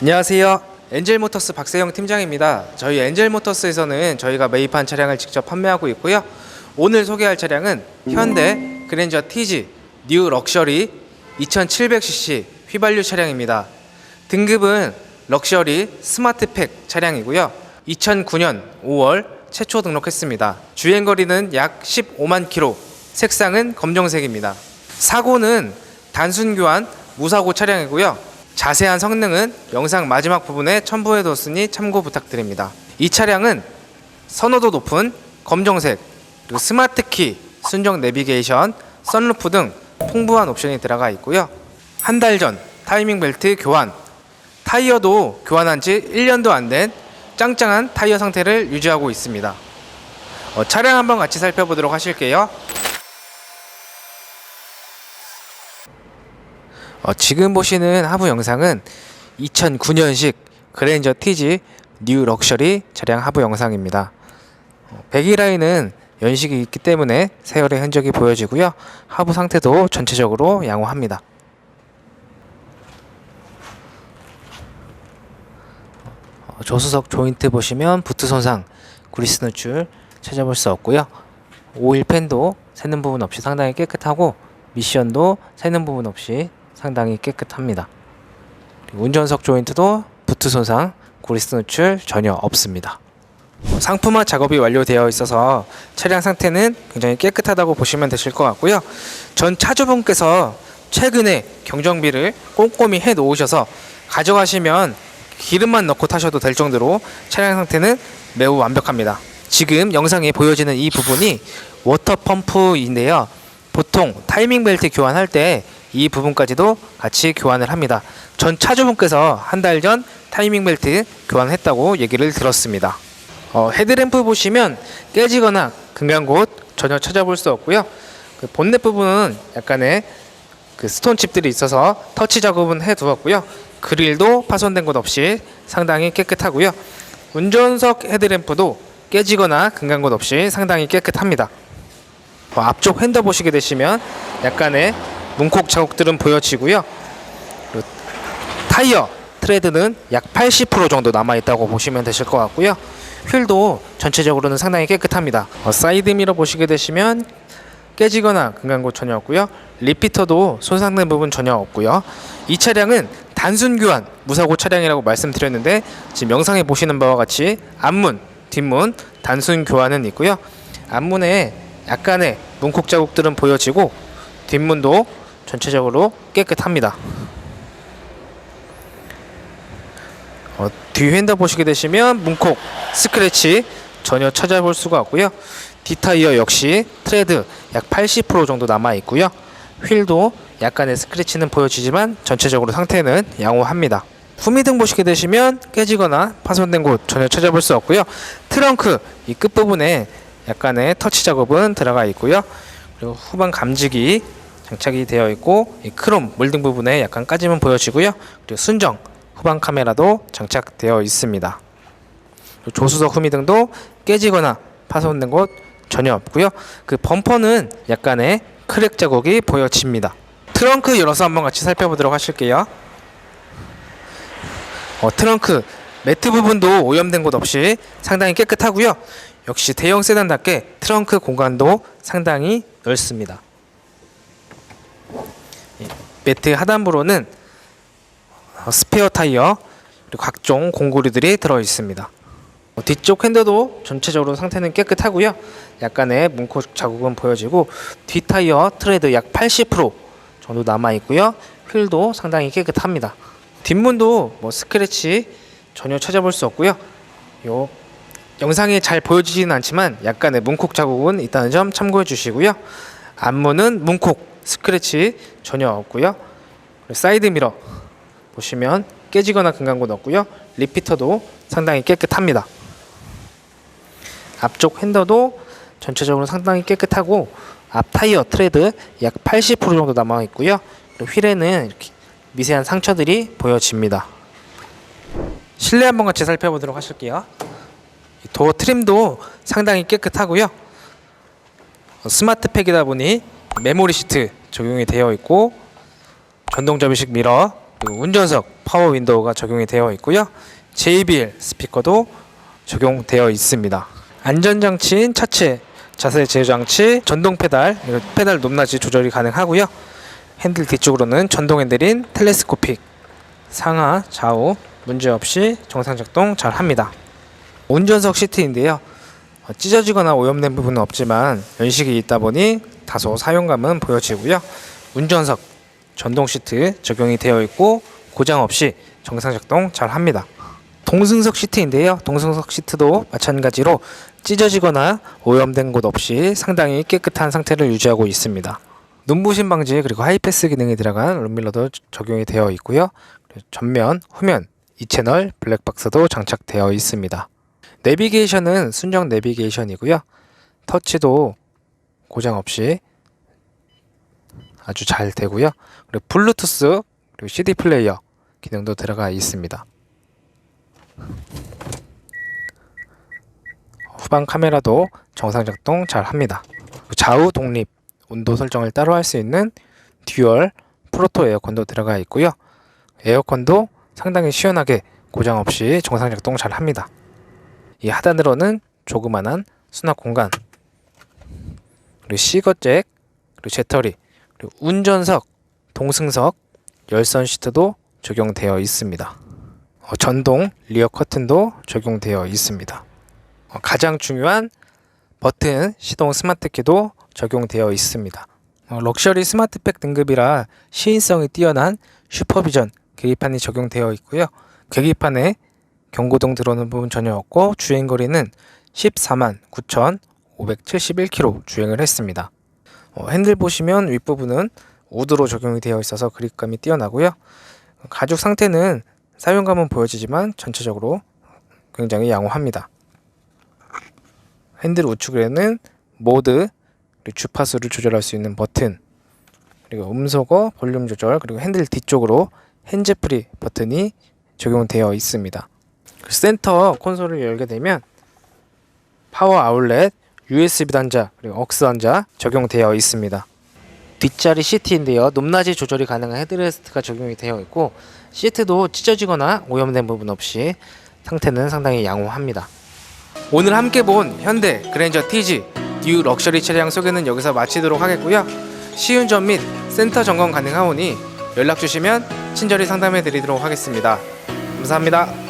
안녕하세요. 엔젤모터스 박세영 팀장입니다. 저희 엔젤모터스에서는 저희가 매입한 차량을 직접 판매하고 있고요. 오늘 소개할 차량은 현대 그랜저 TG 뉴 럭셔리 2700cc 휘발유 차량입니다. 등급은 럭셔리 스마트팩 차량이고요. 2009년 5월 최초 등록했습니다. 주행 거리는 약 15만 킬로. 색상은 검정색입니다. 사고는 단순 교환 무사고 차량이고요. 자세한 성능은 영상 마지막 부분에 첨부해뒀으니 참고 부탁드립니다. 이 차량은 선호도 높은 검정색, 그리고 스마트키, 순정 내비게이션, 선루프 등 풍부한 옵션이 들어가 있고요. 한 달 전 타이밍 벨트 교환, 타이어도 교환한 지 1년도 안 된 짱짱한 타이어 상태를 유지하고 있습니다. 어, 차량 한번 같이 살펴보도록 하실게요. 어, 지금 보시는 하부 영상은 2009년식 그랜저 TG 뉴 럭셔리 차량 하부 영상입니다. 어, 배기 라인은 연식이 있기 때문에 세열의 흔적이 보여지고요. 하부 상태도 전체적으로 양호합니다. 어, 조수석 조인트 보시면 부트 손상, 그리스 노출 찾아볼 수 없고요. 오일 팬도 새는 부분 없이 상당히 깨끗하고 미션도 새는 부분 없이 상당히 깨끗합니다. 운전석 조인트도 부트 손상, 그리스 노출 전혀 없습니다. 어, 상품화 작업이 완료되어 있어서 차량 상태는 굉장히 깨끗하다고 보시면 되실 것 같고요. 전 차주분께서 최근에 경정비를 꼼꼼히 해 놓으셔서 가져가시면 기름만 넣고 타셔도 될 정도로 차량 상태는 매우 완벽합니다. 지금 영상에 보여지는 이 부분이 워터 펌프인데요. 보통 타이밍 벨트 교환할 때 이 부분까지도 같이 교환을 합니다. 전 차주분께서 한 달 전 타이밍 벨트 교환했다고 얘기를 들었습니다. 어, 헤드램프 보시면 깨지거나 금간 곳 전혀 찾아볼 수 없고요. 그 본넷 부분은 약간의 그 스톤 칩들이 있어서 터치 작업은 해 두었고요. 그릴도 파손된 곳 없이 상당히 깨끗하고요. 운전석 헤드램프도 깨지거나 금간 곳 없이 상당히 깨끗합니다. 어, 앞쪽 핸더 보시게 되시면 약간의 문콕 자국들은 보여지고요. 타이어 트레드는 약 80% 정도 남아 있다고 보시면 되실 것 같고요. 휠도 전체적으로는 상당히 깨끗합니다. 어, 사이드 미러 보시게 되시면 깨지거나 금간 곳 전혀 없고요. 리피터도 손상된 부분 전혀 없고요. 이 차량은 단순 교환 무사고 차량이라고 말씀드렸는데 지금 영상에 보시는 바와 같이 앞문, 뒷문 단순 교환은 있고요. 앞문에 약간의 문콕 자국들은 보여지고 뒷문도 전체적으로 깨끗합니다. 어, 뒤 휀더 보시게 되시면 문콕, 스크래치 전혀 찾아볼 수가 없고요. 뒷타이어 역시 트레드 약 80% 정도 남아 있고요. 휠도 약간의 스크래치는 보여지지만 전체적으로 상태는 양호합니다. 후미 등 보시게 되시면 깨지거나 파손된 곳 전혀 찾아볼 수 없고요. 트렁크 이 끝부분에 약간의 터치 작업은 들어가 있고요. 그리고 후방 감지기 장착이 되어 있고 이 크롬 몰딩 부분에 약간 까짐은 보여지고요. 그리고 순정 후방 카메라도 장착되어 있습니다. 조수석 후미등도 깨지거나 파손된 곳 전혀 없고요. 그 범퍼는 약간의 크랙 자국이 보여집니다. 트렁크 열어서 한번 같이 살펴보도록 하실게요. 어, 트렁크 매트 부분도 오염된 곳 없이 상당히 깨끗하고요. 역시 대형 세단답게 트렁크 공간도 상당히 넓습니다. 이 매트 하단부로는 어, 스페어 타이어 그리고 각종 공구리들이 들어 있습니다. 어, 뒤쪽 핸들도 전체적으로 상태는 깨끗하고요. 약간의 문콕 자국은 보여지고 뒷 타이어 트레드 약 80% 정도 남아 있고요. 휠도 상당히 깨끗합니다. 뒷문도 뭐 스크래치 전혀 찾아볼 수 없고요. 요 영상에 잘 보여지지는 않지만 약간의 문콕 자국은 있다는 점 참고해 주시고요. 앞문은 문콕 스크래치 전혀 없고요. 사이드 미러 보시면 깨지거나 금간 곳 없고요. 리피터도 상당히 깨끗합니다. 앞쪽 핸더도 전체적으로 상당히 깨끗하고 앞 타이어 트레드 약 80% 정도 남아 있고요. 그리고 휠에는 이렇게 미세한 상처들이 보여집니다. 실내 한번 같이 살펴보도록 하실게요. 이 도어 트림도 상당히 깨끗하고요. 어, 스마트팩이다 보니 메모리 시트 적용이 되어 있고 전동 접이식 미러 그리고 운전석 파워 윈도우가 적용이 되어 있고요. JBL 스피커도 적용되어 있습니다. 안전장치인 차체, 자세 제어 장치, 전동 페달, 페달 높낮이 조절이 가능하고요. 핸들 뒤쪽으로는 전동 핸들인 텔레스코픽, 상하, 좌우 문제없이 정상 작동 잘 합니다. 운전석 시트인데요. 어, 찢어지거나 오염된 부분은 없지만 연식이 있다 보니 다소 사용감은 보여지고요. 운전석 전동 시트 적용이 되어 있고 고장 없이 정상 작동 잘 합니다. 동승석 시트인데요. 동승석 시트도 마찬가지로 찢어지거나 오염된 곳 없이 상당히 깨끗한 상태를 유지하고 있습니다. 눈부심 방지 그리고 하이패스 기능이 들어간 룸밀러도 적용이 되어 있고요. 전면, 후면 2채널 블랙박스도 장착되어 있습니다. 내비게이션은 순정 내비게이션이고요. 터치도 고장 없이 아주 잘 되고요. 그리고 블루투스 그리고 CD 플레이어 기능도 들어가 있습니다. 후방 카메라도 정상 작동 잘 합니다. 좌우 독립 온도 설정을 따로 할 수 있는 듀얼 프로토 에어컨도 들어가 있고요. 에어컨도 상당히 시원하게 고장 없이 정상 작동 잘 합니다. 이 하단으로는 조그만한 수납 공간 그리고 시거잭 그리고 재터리 그리고 운전석 동승석 열선 시트도 적용되어 있습니다. 어, 전동 리어 커튼도 적용되어 있습니다. 어, 가장 중요한 버튼 시동 스마트 키도 적용되어 있습니다. 어, 럭셔리 스마트백 등급이라 시인성이 뛰어난 슈퍼비전 계기판이 적용되어 있고요. 계기판에 경고등 들어오는 부분 전혀 없고 주행 거리는 14만 9,571km 주행을 했습니다. 어, 핸들 보시면 윗부분은 우드로 적용이 되어 있어서 그립감이 뛰어나고요. 가죽 상태는 사용감은 보여지지만 전체적으로 굉장히 양호합니다. 핸들 우측에는 모드 그리고 주파수를 조절할 수 있는 버튼 그리고 음소거 볼륨 조절 그리고 핸들 뒤쪽으로 핸즈프리 버튼이 적용되어 있습니다. 그 센터 콘솔을 열게 되면 파워 아울렛, USB 단자 그리고 억스 단자 적용되어 있습니다. 뒷자리 시트인데요. 높낮이 조절이 가능한 헤드레스트가 적용이 되어 있고 시트도 찢어지거나 오염된 부분 없이 상태는 상당히 양호합니다. 오늘 함께 본 현대 그랜저 TG 뉴 럭셔리 차량 소개는 여기서 마치도록 하겠고요. 시운전 및 센터 점검 가능하오니 연락 주시면 친절히 상담해 드리도록 하겠습니다. 감사합니다.